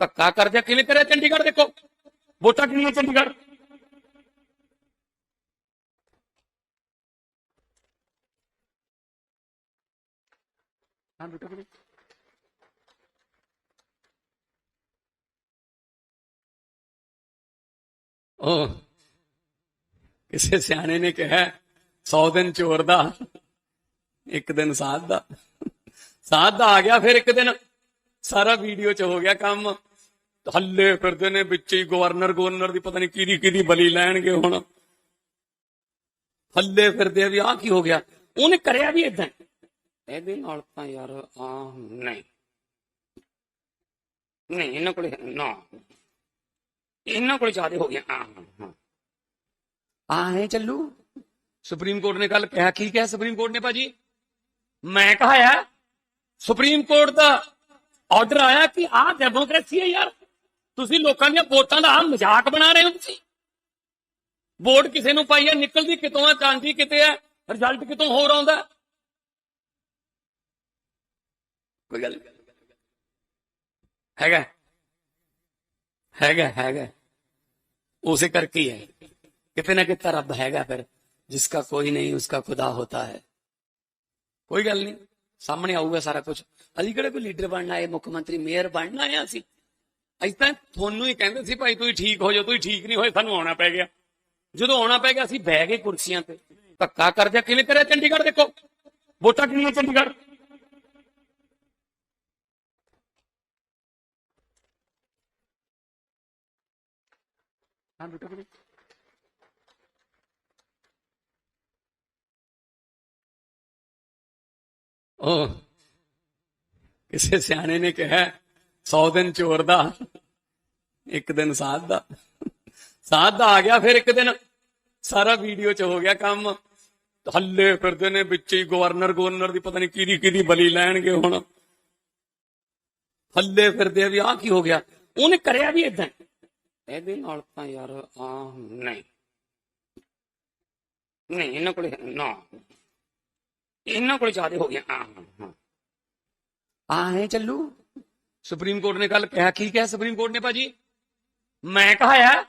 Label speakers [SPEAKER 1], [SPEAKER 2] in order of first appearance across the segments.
[SPEAKER 1] ਧੱਕਾ ਕਰਦੇ ਕਿਵੇਂ ਕਰਿਆ ਚੰਡੀਗੜ੍ਹ ਦੇਖੋ? ਵੋਟਾਂ ਕਿੰਨੀਆਂ ਚੰਡੀਗੜ੍ਹ? ਹਾਂ ਬੇਟਾ ਬੇਟਾ ਉਹ ਕਿਸੇ ਸਿਆਣੇ ਨੇ ਕਿਹਾ 100 ਦਿਨ ਚੋਰ ਦਾ, ਇੱਕ ਦਿਨ ਸਾਧ ਦਾ। ਸਾਧ ਦਾ ਆ ਗਿਆ, ਫਿਰ ਇੱਕ ਦਿਨ ਸਾਰਾ ਵੀਡੀਓ ਚ ਹੋ ਗਿਆ ਕੰਮ। ਹੱਲੇ ਫਿਰਦੇ ਨੇ ਵਿੱਚ ਹੀ ਗਵਰਨਰ ਗਵਰਨਰ ਦੀ ਪਤਾ ਨਹੀਂ ਕਿਹਦੀ ਕਿਹਦੀ ਬਲੀ ਲੈਣਗੇ ਹੁਣ। ਹੱਲੇ ਫਿਰਦੇ ਆ ਵੀ ਆਹ ਕੀ ਹੋ ਗਿਆ? ਉਹਨੇ ਕਰਿਆ ਵੀ ਇਦਾਂ ਇਹਦੇ ਨਾਲ ਤਾਂ ਯਾਰ ਆ ਨਹੀਂ। ਨਹੀਂ, ਇਹਨਾਂ ਕੋਲ ਨਾ। ਇਹਨਾਂ ਕੋਲ ਜ਼ਿਆਦਾ ਹੋ ਗਿਆ। ਹਾਂ। ਆ ਹੈ ਚੱਲੂ। ਸੁਪਰੀਮ ਕੋਰਟ ਨੇ ਕੱਲ ਕਿਹਾ, ਕੀ ਕਿਹਾ ਸੁਪਰੀਮ ਕੋਰਟ ਨੇ ਭਾਜੀ? ਮੈਂ ਕਹਾਇਆ ਸੁਪਰੀਮ ਕੋਰਟ ਦਾ ਆਰਡਰ ਆਇਆ ਕਿ ਆਹ ਡੈਮੋਕ੍ਰੇਸੀ ਹੈ ਯਾਰ। ਤੁਸੀਂ ਲੋਕਾਂ ਦੀਆਂ ਵੋਟਾਂ ਦਾ ਆ ਮਜ਼ਾਕ ਬਣਾ ਰਹੇ ਹੋ ਤੁਸੀਂ। ਵੋਟ ਕਿਸੇ ਨੂੰ ਪਾਈ ਹੈ, ਨਿਕਲਦੀ ਕਿਤੋਂ ਆ ਜਾਂਦੀ ਕਿਤੇ ਹੈ ਰਿਜ਼ਲਟ ਕਿਤੋਂ ਹੋਰ ਆਉਂਦਾ ਕੋਈ ਗੱਲ ਹੈਗਾ। ਹੈਗਾ ਹੈਗਾ। ਉਸੇ ਕਰਕੇ ਹੀ ਹੈ। ਕਿਤੇ ਨਾ ਕਿਤੇ ਰੱਬ ਹੈਗਾ ਫਿਰ, ਜਿਸਕਾ ਕੋਈ ਨਹੀਂ, ਉਸਕਾ ਖੁਦਾ ਹੋਤਾ ਹੈ। ਕੋਈ ਗੱਲ ਨਹੀਂ। ਸਾਹਮਣੇ ਆਊਗਾ ਸਾਰਾ ਕੁਝ ਅਸੀਂ ਕਿਹੜੇ ਕੋਈ ਲੀਡਰ ਬਣਨਾ ਹੈ ਮੁੱਖ ਮੰਤਰੀ, ਮੇਅਰ ਬਣਨਾ ਹੈ ਅਸੀਂ? ਅਸੀਂ ਤਾਂ ਤੁਹਾਨੂੰ ਹੀ ਕਹਿੰਦੇ ਸੀ ਭਾਈ, ਤੁਸੀਂ ਠੀਕ ਹੋ ਜਾਓ, ਤੁਸੀਂ ਠੀਕ ਨਹੀਂ ਹੋਏ, ਸਾਨੂੰ ਆਉਣਾ ਪੈ ਗਿਆ। ਜਦੋਂ ਆਉਣਾ ਪੈ ਗਿਆ, ਅਸੀਂ ਬਹਿ ਗਏ ਕੁਰਸੀਆਂ ਤੇ। ਧੱਕਾ ਕਰਦੇ ਕਿਵੇਂ ਕਰਿਆ ਚੰਡੀਗੜ੍ਹ ਦੇਖੋ? ਵੋਟਾਂ ਕਿੰਨੀਆਂ ਚੰਡੀਗੜ੍ਹ? ਹਾਂ ਬੇਟਾ ਉਹ ਕਿਸੇ ਸਿਆਣੇ ਨੇ ਕਿਹਾ 100 ਦਿਨ ਚੋਰ ਦਾ, ਇੱਕ ਦਿਨ ਸਾਧ ਦਾ। ਸਾਧ ਦਾ ਆ ਗਿਆ, ਫਿਰ ਇੱਕ ਦਿਨ ਸਾਰਾ ਵੀਡੀਓ ਚ ਹੋ ਗਿਆ ਕੰਮ। ਹੱਲੇ ਫਿਰਦੇ ਨੇ ਵਿੱਚ ਹੀ, ਗਵਰਨਰ ਗਵਰਨਰ ਦੀ ਪਤਾ ਨਹੀਂ ਕਿਹਦੀ ਕਿਹਦੀ ਬਲੀ ਲੈਣਗੇ ਹੁਣ। ਹੱਲੇ ਫਿਰਦੇ ਆ ਵੀ ਆਹ ਕੀ ਹੋ ਗਿਆ? ਉਹਨੇ ਕਰਿਆ ਵੀ ਇਦਾਂ ਇਹਦੇ ਨਾਲ ਤਾਂ ਯਾਰ ਆ ਨਹੀਂ। ਨਹੀਂ, ਇਹਨਾਂ ਕੋਲ ਨਾ। ਇਹਨਾਂ ਕੋਲੇ ਜ਼ਿਆਦਾ ਹੋ ਗਿਆ। ਹਾਂ ਹਾਂ ਆ ਹੈ ਚੱਲੂ। ਸੁਪਰੀਮ ਕੋਰਟ ਨੇ ਕੱਲ ਕਿਹਾ, ਕੀ ਕਿਹਾ ਸੁਪਰੀਮ ਕੋਰਟ ਨੇ ਭਾਜੀ? ਮੈਂ ਕਹਾਇਆ,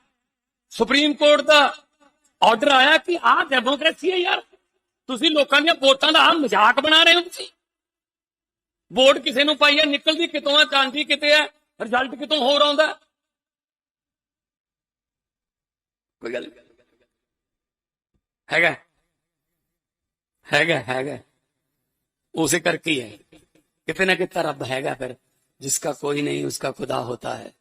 [SPEAKER 1] ਸੁਪਰੀਮ ਕੋਰਟ ਦਾ ਆਰਡਰ ਆਇਆ ਕਿ ਆਹ ਡੈਮੋਕ੍ਰੇਸੀ ਹੈ ਯਾਰ। ਤੁਸੀਂ ਲੋਕਾਂ ਦੀਆਂ ਵੋਟਾਂ ਦਾ ਆਹ ਮਜ਼ਾਕ ਬਣਾ ਰਹੇ ਹੋ ਤੁਸੀਂ। ਵੋਟ ਕਿਸੇ ਨੂੰ ਪਾਈ ਹੈ, ਨਿਕਲਦੀ ਕਿਤੋਂ ਆ, ਜਾਂਦੀ ਕਿਤੇ ਹੈ ਰਿਜ਼ਲਟ ਕਿਤੋਂ ਹੋਰ ਆਉਂਦਾ। ਕੋਈ ਗੱਲ ਹੈਗਾ। ਹੈਗਾ ਹੈਗਾ। उसे करके ही है कितने ना कितना रब हैगा फिर जिसका कोई नहीं उसका खुदा होता है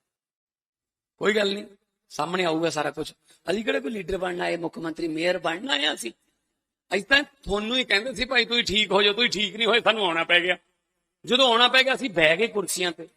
[SPEAKER 1] ਕੋਈ ਗੱਲ ਨਹੀਂ ਸਾਹਮਣੇ ਆਊਗਾ ਸਾਰਾ ਕੁਝ ਅਸੀਂ ਕਿਹੜੇ ਕੋਈ ਲੀਡਰ ਬਣਨਾ ਹੈ ਮੁੱਖ ਮੰਤਰੀ ਮੇਅਰ ਬਣਨਾ ਹੈ ਅਸੀਂ ਅਸੀਂ ਤਾਂ ਤੁਹਾਨੂੰ ਹੀ ਕਹਿੰਦੇ ਸੀ ਭਾਈ ਤੁਸੀਂ ਠੀਕ ਹੋ ਜਾਓ ਤੁਸੀਂ ਠੀਕ ਨਹੀਂ ਹੋਏ ਸਾਨੂੰ ਆਉਣਾ ਪੈ ਗਿਆ ਜਦੋਂ ਆਉਣਾ ਪੈ ਗਿਆ ਅਸੀਂ ਬਹਿ ਗਏ ਕੁਰਸੀਆਂ ਤੇ